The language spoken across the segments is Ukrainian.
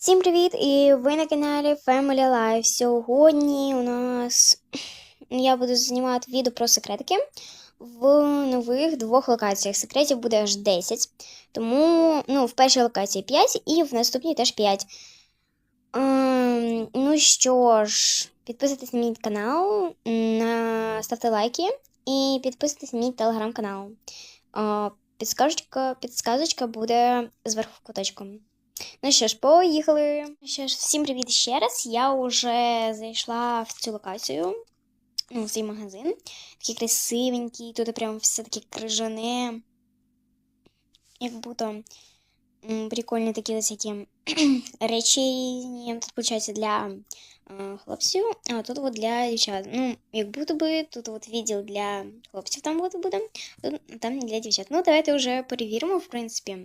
Всім привіт! І ви на каналі Family Life. Сьогодні у нас я буду знімати відео про секретики в нових двох локаціях. Секретів буде аж 10. Тому ну, в першій локації 5 і в наступній теж 5. Ем, ну що ж, підписуйтесь на мій канал, на... ставте лайки і підписуйтесь на мій телеграм-канал. А, Підсказочка, підсказочка буде зверху в куточку. Ну що ж, поїхали. Ну Що ж, всім привіт ще раз. Я вже зайшла в цю локацію, ну, в цей магазин. Такий красивенький, тут прям все таке крижане. Як будто прикольні такі ось які речі. Тут, виходить, для хлопців, а тут от для дівчат. Ну, як будто би тут от відділ для хлопців там от буде, тут там для дівчат. Ну, давайте вже перевіримо, в принципі.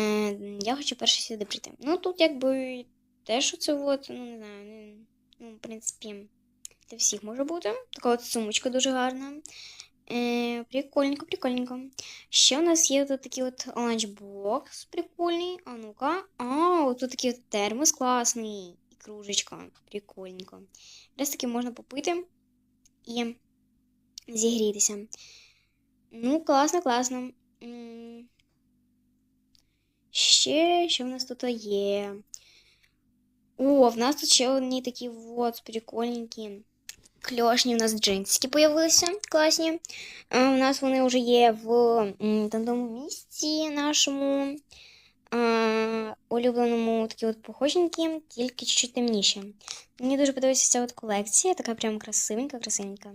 Е, я хочу перше сюди прийти. Ну, тут якби теж оце от, ну, не знаю, ну, в принципі, для всіх може бути. Така от сумочка дуже гарна. Е, прикольненько, прикольненько. Ще у нас є тут такий от ланчбокс прикольний. А ну-ка. А, тут такий от термос класний. І кружечка. Прикольненько. Раз таки можна попити і зігрітися. Ну, класно, класно. Ще, що в нас тут є? О, в нас тут ще одні такі от прикольненькі. Кльошні у нас джинсики появилися класні. У нас вони вже є в тому місці нашому а, улюбленому такі от похоженькі, тільки чуть-чуть темніші. Мені дуже подобається ця от колекція, така прям красивенька, красивенька.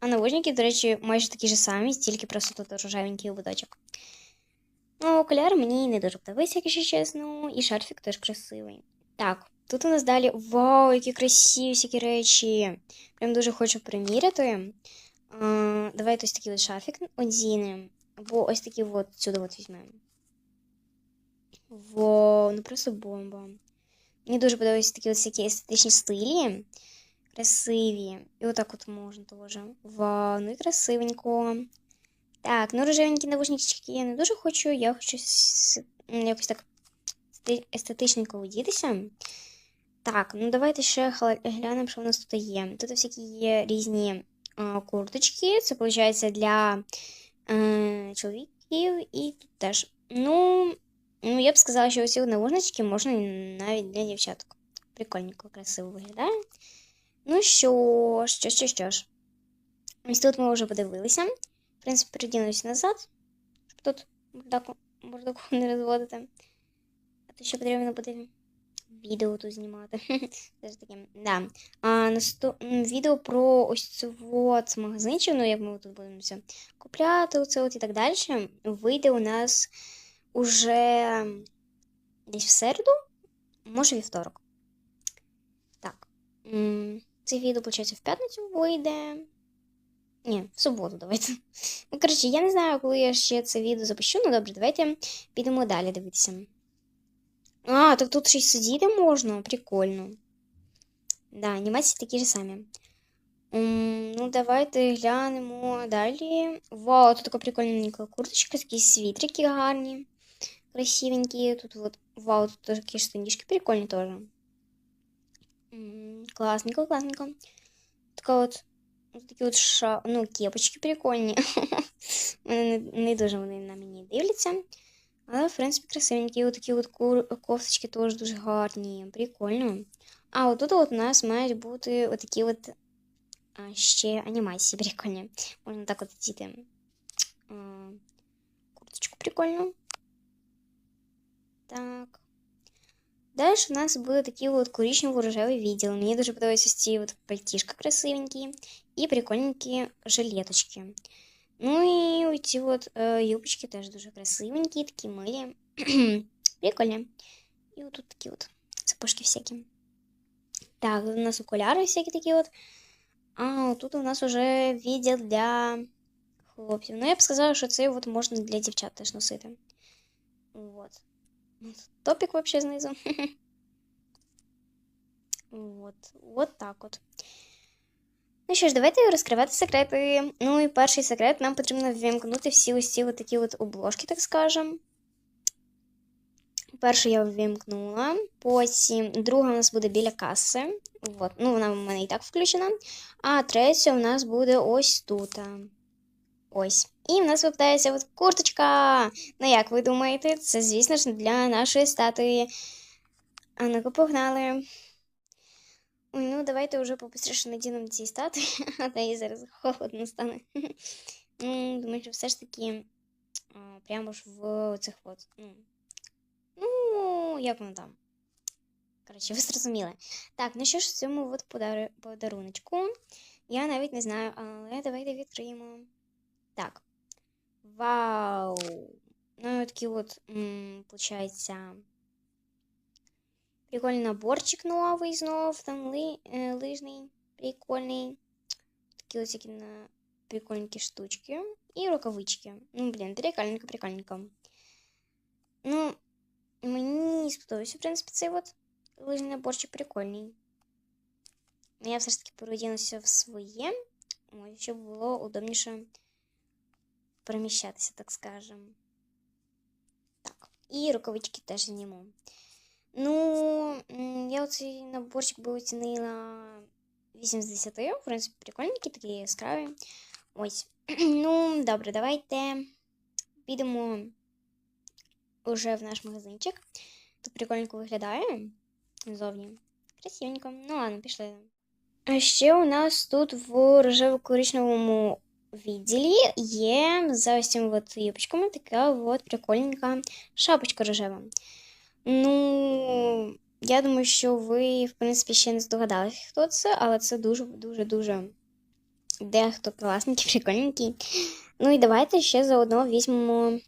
А навушники, до речі, майже такі ж самі, тільки просто тут рожевенький ободочок. Ну, окуляр мені не дуже подобається, якщо чесно, і шарфік теж красивий. Так, тут у нас далі. Вау, які красиві всякі речі. Прям дуже хочу приміряти. А, давайте ось такий от шарфік одінемо. Або ось такий от сюди от візьмемо. Вау, ну просто бомба. Мені дуже подобаються такі от всякі естетичні стилі. Красиві. І отак от можна теж. Вау, ну і красивенько. Так, ну рожевенькі навушнички я не дуже хочу. Я хочу якось так естетичненько одітися. Так, ну давайте ще глянемо, що в нас тут є. Тут всякі є різні а, курточки. Це виходить для е, чоловіків і тут теж. Ну, ну, я б сказала, що оці навушнички можна навіть для дівчаток. Прикольненько, красиво виглядає. Ну що ж, що, що ж. Ось тут ми вже подивилися. В принципі, передінусь назад, щоб тут бардаку, не розводити. А то ще потрібно буде відео тут знімати. Таке, да. А наступ... відео про ось цю от магазинчик, ну як ми тут будемо все купляти, оце от і так далі, вийде у нас уже десь в середу, може вівторок. Так. Це відео, виходить, в п'ятницю вийде. Ні, в суботу давайте. Ну, коротше, я не знаю, коли я ще це відео запущу. Ну добре, давайте підемо далі дивитися. А, так тут ще й сидіти можна, прикольно. Да, анімації такі ж самі. М, ну, давайте глянемо далі. Вау, тут така прикольненька курточка, такі світрики гарні, красивенькі. Тут вот, вау, тут теж такі штанішки прикольні теж. М, Класненько, класненько. Така от Ось такі от ша... ну, кепочки прикольні. Вони не, дуже вони на мені дивляться. Але, в принципі, красивенькі. От такі от кофточки теж дуже гарні. Прикольно. А отут от у нас мають бути отакі от а, ще анімації прикольні. Можна так от діти. Курточку прикольну. Так. Далі у нас буде такі от коричнево-рожевий відділ. Мені дуже подобаються ось ці от пальтішка красивенькі і прикольненькі жилеточки. Ну і ці от е, юбочки теж дуже красивенькі, такі милі. Прикольні. І от тут такі от сапожки всякі. Так, тут у нас окуляри всякі такі от. А тут у нас вже відділ для хлопців. Ну, я б сказала, що це от можна для дівчат теж носити. Вот. Топик вообще знизу. Вот. Вот так от. Ну що ж, давайте розкривати секрети. Ну і перший секрет нам потрібно вимкнути всі ось ці такі от обложки, так скажем. першу я ввімкнула, потім друга у нас буде біля каси. От. Ну, вона в мене і так включена. А третя у нас буде ось тут. Ось. І в нас виптається от курточка. Ну, як ви думаєте, це, звісно ж, для нашої статуї. А ну-ка, погнали. Ой, ну давайте вже побыстріше надінемо ці статуї, а то їй зараз холодно стане. Ну, думаю, що все ж таки прямо ж в цих от. Ну, ну як воно там? Коротше, ви зрозуміли. Так, ну що ж в цьому от подар... подаруночку? Я навіть не знаю, але давайте відкриємо. Так. Вау! Ну, такий от, м, получається, прикольний наборчик новий знов, там ли, е, лижний, прикольний. Такі ось які на прикольненькі штучки. І рукавички. Ну, блін, прикольненько, прикольненько. Ну, мені сподобався, в принципі, цей от лижний наборчик прикольний. Я все ж таки переодінуся в своє, щоб було удобніше переміщатися, так скажем. Так, і рукавички теж зніму. Ну, я оцей наборчик би оцінила 8 з 10. В принципі, прикольненький, такі яскраві. Ось. Ну, добре, давайте підемо уже в наш магазинчик. Тут прикольненько виглядає зовні. Красивенько. Ну ладно, пішли. А ще у нас тут в рожево-коричневому відділі є за ось цими от юбочками така от прикольненька шапочка рожева. Ну, я думаю, що ви, в принципі, ще не здогадалися, хто це, але це дуже-дуже-дуже дехто класненький, прикольненький. Ну і давайте ще заодно візьмемо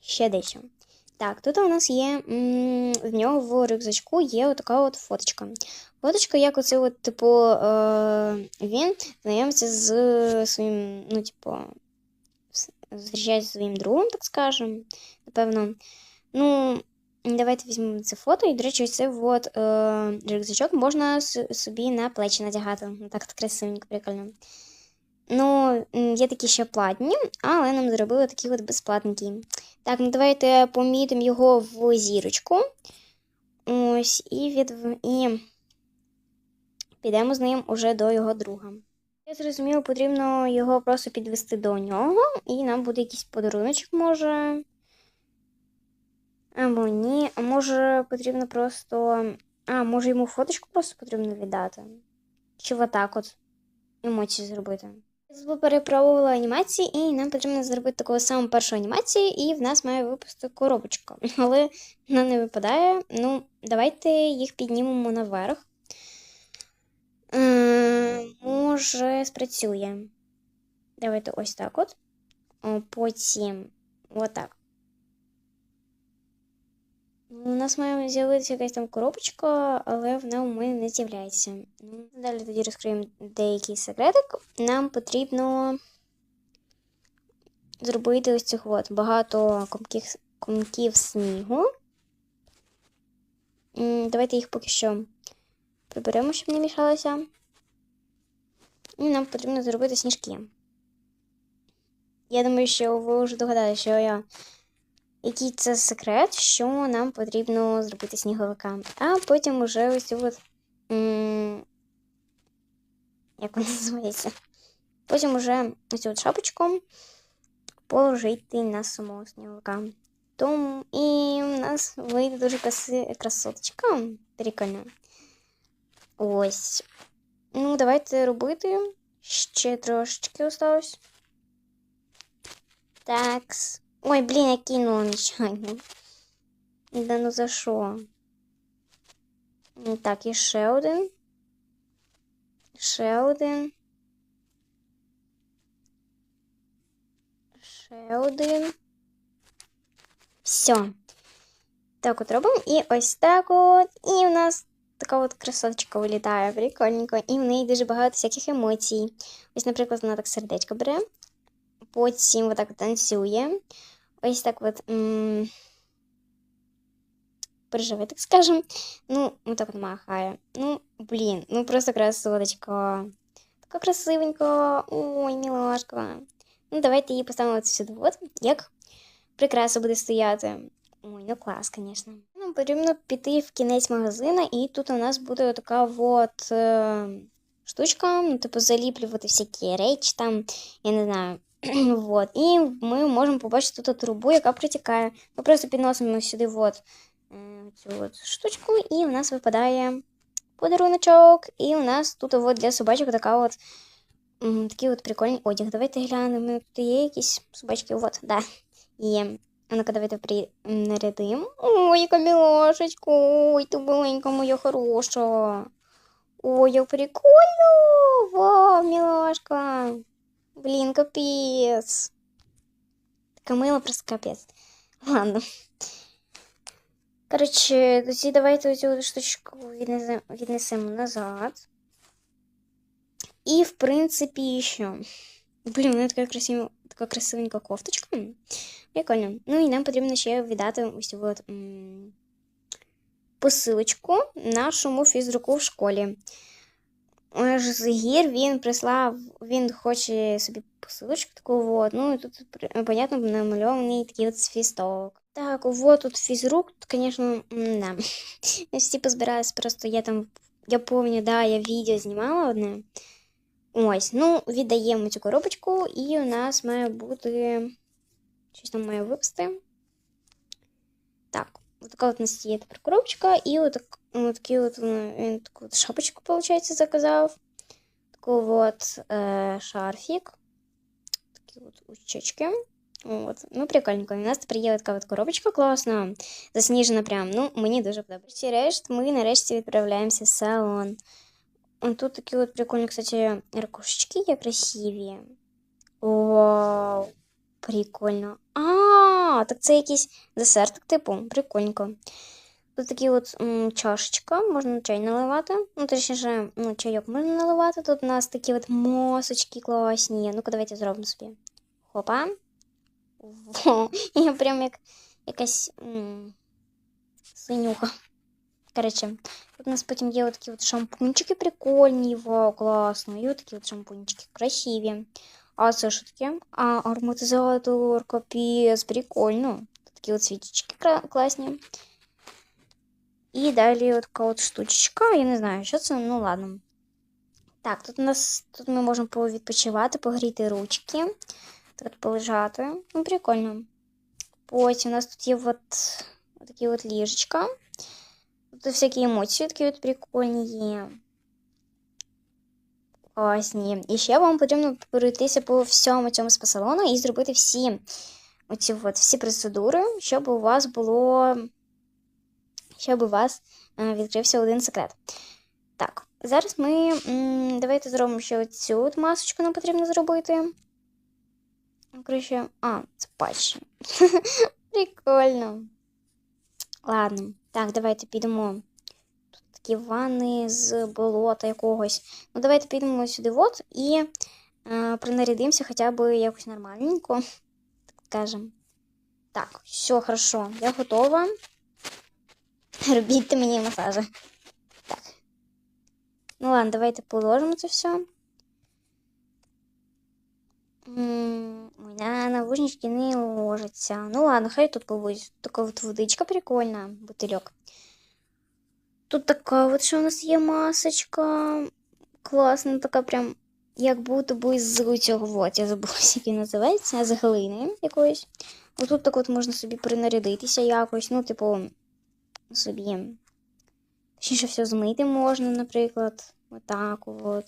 ще дещо. Так, тут у нас є в нього в рюкзачку є отака от фоточка. Фоточка, як оце, от, типу, е, він знайомиться з своїм, ну, типу, зустрічається зі своїм другом, так скажемо. Напевно. Ну, давайте візьмемо це фото. І, до речі, цей от, е, рюкзачок можна собі на плечі надягати. Ну, Так, красивенько, прикольно. Ну, є такі ще платні, але нам зробили такі от безплатненькі. Так, ну давайте помітимо його в зірочку. Ось, і від... і підемо з ним уже до його друга. Я зрозуміла, потрібно його просто підвести до нього, і нам буде якийсь подаруночок, може. Або ні. А може потрібно просто. А, може йому фоточку просто потрібно віддати? Чи отак от емоції зробити? Я перепробувала анімації, і нам потрібно зробити таку саму першу анімацію, і в нас має випасти коробочка. Але вона не випадає. Ну, давайте їх піднімемо наверх. Е, може, спрацює. Давайте ось так от. Потім отак. У нас має з'явитися якась там коробочка, але вона у мене не з'являється. Ну, Далі тоді розкриємо деякий секретик. Нам потрібно зробити ось цих от багато комків, комків снігу. Давайте їх поки що приберемо, щоб не мішалося. І нам потрібно зробити сніжки. Я думаю, що ви вже догадалися, що я який це секрет, що нам потрібно зробити сніговика. А потім уже ось от. Як вона називається? Потім уже ось от шапочку положити на самого сніговика. Тому і у нас вийде дуже краси... красоточка. Прикольно. Ось. Ну, давайте робити. Ще трошечки осталось. Такс. Ой, блін, я кинула нечайно. Да ну за що? Так, і ще один. Ще. Все. Так от робимо. І ось так от. І в нас така от красоточка вилітає. Прикольненько. І в неї дуже багато всяких емоцій. Ось, наприклад, вона так сердечко бере. Потім отак танцює. Ось так от. М- переживе, так скажем. Ну, вот так от махає. Ну, блін, ну просто красоточка. Така красивенька. Ой, милашка. Ну, давайте її поставимо от сюди, от, як прикраса буде стояти. Ой, ну клас, звісно. Нам потрібно піти в кінець магазину, і тут у нас буде така от е, штучка, ну, типу, заліплювати всякі речі там, я не знаю. вот. І ми можемо побачити тут трубу, яка протікає. Ми просто підносимо сюди от, цю от штучку, і у нас випадає подаруночок. І у нас тут от для собачок така от такий от прикольний одяг. Давайте глянемо. Тут є якісь собачки. От, да. Є. А ну-ка, давайте при... нарядимо. Ой, яка мілашечка. Ой, ти маленька моя хороша. Ой, як прикольно. Вау, милашка. Блін, капець. Така мила просто капець. Ладно. Коротше, тоді давайте цю штучку віднесемо, віднесемо назад. І, в принципі, що. Блін, вона така красива, така красивенька кофточка. Прикольно. Ну і нам потрібно ще віддати ось цю от, м, посилочку нашому фізруку в школі. Аж Згір він прислав, він хоче собі посилочку таку, от. ну і тут, при- понятно, намальований такий от свісток. Так, вот тут фізрук, звісно, да. Я всі позбиралась, просто я там, я пам'ятаю, да, я відео знімала одне. Ось, ну, віддаємо цю коробочку, і у нас має бути. Щось там має випасти. Так, от така от у нас є тепер коробочка, і отак, отакий от е, він таку от шапочку, виходить, заказав. Таку от е, шарфік. Такі от очечки. От. Ну, прикольненько. У нас тепер є така от коробочка класна, засніжена прям. Ну, мені дуже подобається. Решт, ми нарешті відправляємося в салон. Он тут такі от прикольні, кстати, ракушечки є красиві. Вау, прикольно. А, так це якийсь десертик, типу, прикольненько. Тут такі от м, чашечка, можна чай наливати. Ну, точніше, ну, чайок можна наливати. Тут у нас такі от мосочки класні. Ну-ка, давайте зробимо собі. Хопа. Во, я прям як якась м, синюха. Коротше, тут у нас потім є такі от шампунчики прикольні, вау, класно. І от такі от шампунчики красиві. А це що таке? А, ароматизатор, капець, прикольно. Тут такі от свічечки класні. І далі от така от штучечка. Я не знаю, що це, ну ладно. Так, тут у нас тут ми можемо повідпочивати, погріти ручки. От полежати. Ну, прикольно. Потім у нас тут є от, от такі от ліжечка. Тут всякі емоції такі от прикольні є. Класні. І ще вам потрібно пройтися по всьому цьому спа-салону і зробити всі оці от, всі процедури, щоб у вас було. Щоб у вас е, відкрився один секрет. Так, зараз ми. давайте зробимо ще оцю масочку нам потрібно зробити. Коротше, а, це патчі. Прикольно. Ладно, так, давайте підемо. Тут такі ванни з болота якогось. Ну, давайте підемо сюди от і е, принарядимося хоча б якось нормальненько. Так скажем. Так, все хорошо, я готова. Робіть мені масажі. Так. Ну ладно, давайте положимо це все. М, Ой, на навушнички не ложиться. Ну ладно, хай тут побудь. Така от водичка прикольна, бутильок. Тут така от що у нас є масочка. Класна, така прям, як будто би з цього от, я забула, як він називається, з глини якоїсь. Отут так от можна собі принарядитися якось, ну, типу, собі. Точніше, все змити можна, наприклад. Отак от.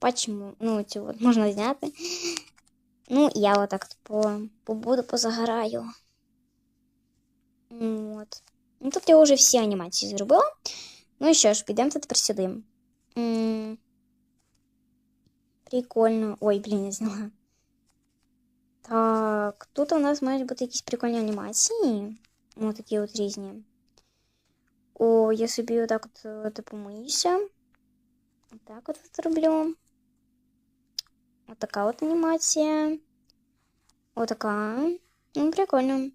Бачимо, ну, цю от можна зняти. Ну, я отак по, побуду, позагораю. От. Ну, тут я вже всі анімації зробила. Ну і що ж, підемо тепер сюди. Прикольно. Ой, блін, я зняла. Так, тут у нас мають бути якісь прикольні анімації. Ось такі от різні. О, я собі отак от е, типу. Отак от зроблю. Отака от анімація. Отака. Ну, прикольно.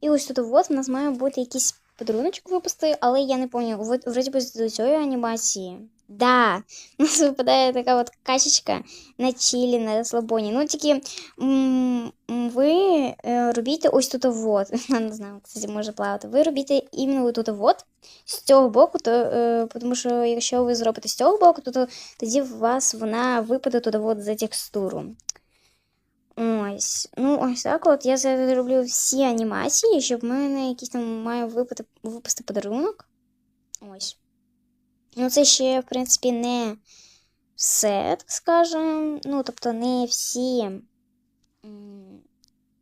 І ось тут от у нас має бути якийсь подаруночок випусти, але я не пам'ятаю, вроді би з цієї анімації. Да, у нас випадає така от качечка на чилі, на розслабоні. Ну, тільки м, м, ви е, робіть ось тут вот. Я не знаю, кстати, може плавати. Ви робіть іменно тут вот, з цього боку, то, е, тому що якщо ви зробите з цього боку, то, то тоді у вас вона випаде туди от за текстуру. Ось. Ну, ось так от я зараз роблю всі анімації, щоб в мене якийсь там має випати, випасти подарунок. Ось. Ну, це ще, в принципі, не все, так скажем. Ну, тобто, не всі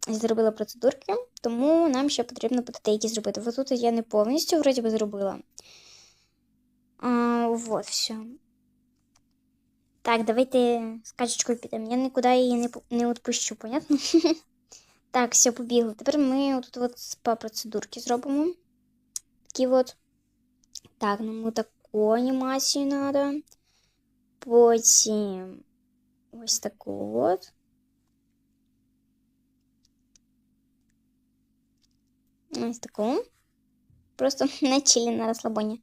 зробила процедурки, тому нам ще потрібно деякі зробити. Ось тут я не повністю вроді би зробила. А, вот, все. Так, давайте з підемо. Я нікуди її не, не відпущу, понятно? Так, все, побігли. Тепер ми тут от спа процедурки зробимо. Такі от. Так, ну, таку анімацію треба. Потім ось таку от. Ось таку. Просто на чилі на розслабоні.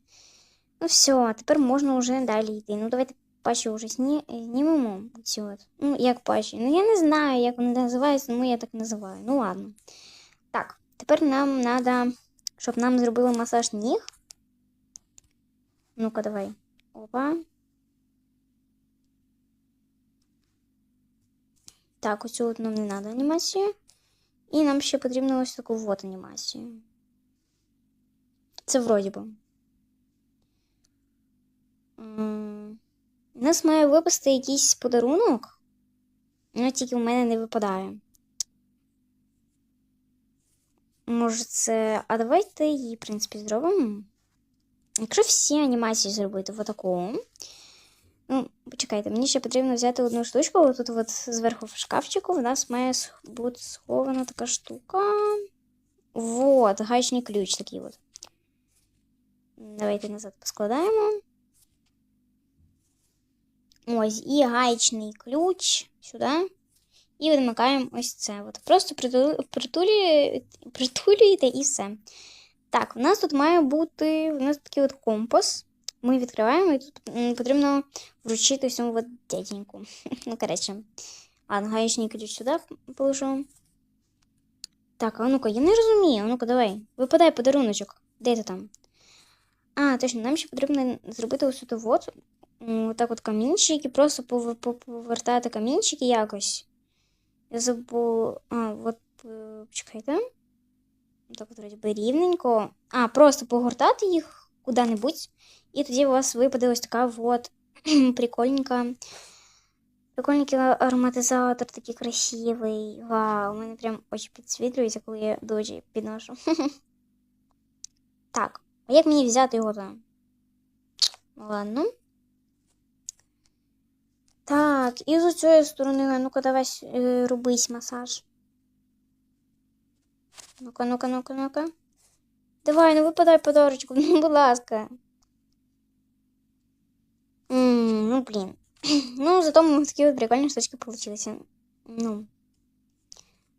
Ну все, тепер можна вже далі йти. Ну давайте патчі вже зні... знімемо. Ці от. Ну, як патчі. Ну я не знаю, як вони називаються, ну я так називаю. Ну ладно. Так, тепер нам треба, щоб нам зробили масаж ніг. Ну-ка, давай. Опа. Так, оцю от нам не треба анімацію. І нам ще потрібно ось таку вот анімацію. Це вроді би. У нас має випасти якийсь подарунок. Ну, тільки в мене не випадає. Може, це. А давайте її, в принципі, зробимо. Якщо всі анімації зробити в таку. Ну, почекайте, мені ще потрібно взяти одну штучку. Ось Тут от зверху в шкафчику в нас має бути схована така штука. Вот, гаечний ключ такий от. Давайте назад поскладаємо. Ось, і гаечний ключ сюди. І відмикаємо ось це. От. Просто притулю- притулює- притулюєте і все. Так, у нас тут має бути у нас такий от компас. Ми відкриваємо, і тут потрібно вручити всьому от дяденьку. Ну, коротше. Ладно, гаечний ключ сюди положу. Так, а ну-ка, я не розумію. А ну-ка, давай. Випадай подаруночок. Де ти там? А, точно, нам ще потрібно зробити ось тут от. Отак от камінчики, просто пов- пов- повертати камінчики якось. Я забула. А, от, е, почекайте. Так от вроді би рівненько. А, просто погортати їх куди-небудь. І тоді у вас випаде ось така от прикольненька. Прикольненький ароматизатор такий красивий. Вау, у мене прям очі підсвітлюються, коли я до підношу. Так, а як мені взяти його там? Ладно. Так, і з цієї сторони, ну-ка, давай е, робись масаж. Ну-ка, ну-ка, ну-ка, ну-ка. Давай, ну випадай подарочку, ну, будь ласка. М, ну, блін. Ну, зато ми такі от прикольні штучки получилися. Ну.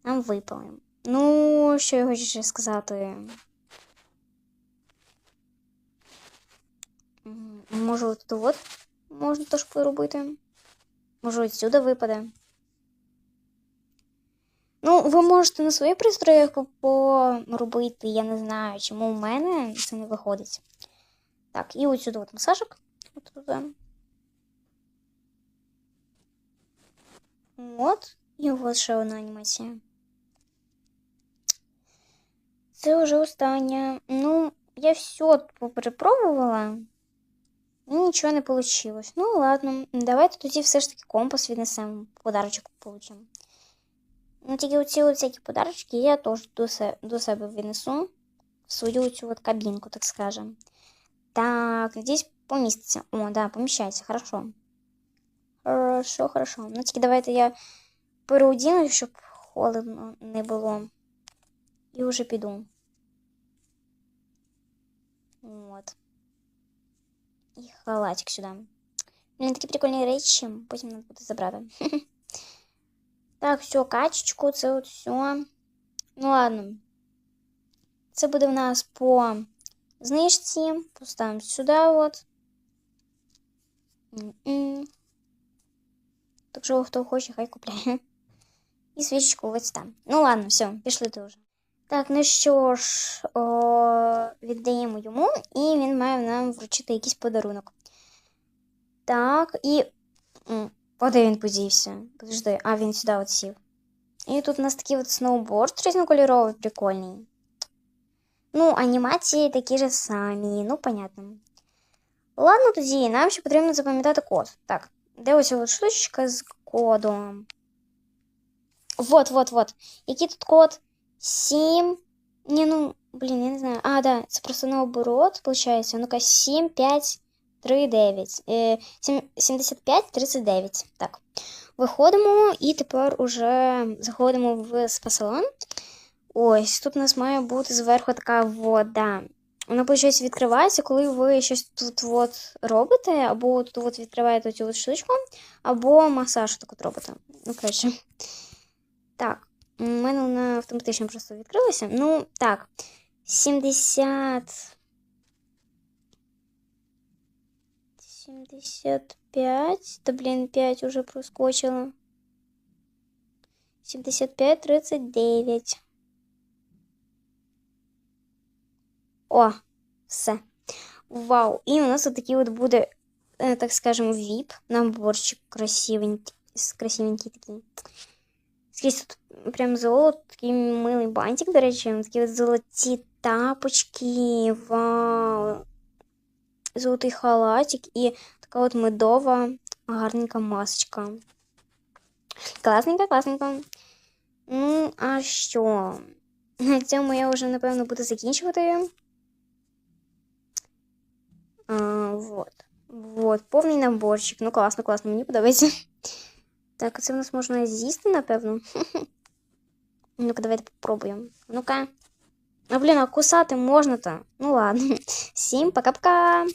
Нам випали. Ну, що я хочу ще сказати. Може, от тут от можна теж поробити. Може, отсюди випаде. Ну, ви можете на своїх пристроях по- поробити, я не знаю, чому в мене це не виходить. Так, і ось сюди от масажик. От. От. І от ще одна анімація. Це вже остання. Ну, я все поперепробувала. І нічого не вийшло. Ну, ладно, давайте тоді все ж таки компас віднесемо, подарочок получимо. Ну, тільки оці всякі подарочки я теж до, се- до себе віднесу в свою цю от кабінку, так скажем. Так, здесь поміститься. О, да, поміщається, хорошо. Хорошо, хорошо. Ну, тільки давайте я переодіну, щоб холодно не було. І вже піду. От. І халатик сюди. Блін, такі прикольні речі, потім треба буде забрати. Так, все, качечку, це от все. Ну ладно. Це буде в нас по знижці. Поставимо сюди от. М-м. Так що хто хоче, хай купляє. І свічку ось там. Ну ладно, все, пішли дуже. Так, ну що ж, о, віддаємо йому, і він має нам вручити якийсь подарунок. Так, і. М, О, де він подівся? Подожди, а він сюди от сів. І тут у нас такий от сноуборд різнокольоровий, прикольний. Ну, анімації такі ж самі, ну, понятно. Ладно, тоді, нам ще потрібно запам'ятати код. Так, де ось от штучка з кодом? Вот, вот, вот. Який тут код? 7. Не, ну, блін, я не знаю. А, да, це просто наоборот, виходить. Ну-ка, 7, 5, 3, 9. Е, сім- 75, 39. Так. Виходимо і тепер уже заходимо в спа-салон. Ось, тут у нас має бути зверху така вода. Вона, виходить, відкривається, коли ви щось тут от робите, або тут от відкриваєте цю штучку, або масаж так от робите. Ну, коротше. Так, у мене вона автоматично просто відкрилася. Ну, так. 70. 75. Та, блін, 5 уже проскочило. 75, 39. О, все. Вау! І у нас от такий от буде, е, так скажемо, VIP наборчик красивенький, с- красивенький такий. Скрізь тут прям золото, такий милий бантик, до речі, такі от золоті тапочки, вау. Золотий халатик і така от медова гарненька масочка. Класненько, класненько. Ну, а що? На цьому я вже, напевно, буду закінчувати. А, вот. Вот, повний наборчик. Ну, класно, класно, мені подобається. Так, це в нас можна з'їсти, напевно. Ну-ка, давайте попробуємо. Ну-ка. А, блін, а кусати можна то. Ну ладно. Всім пока-пока.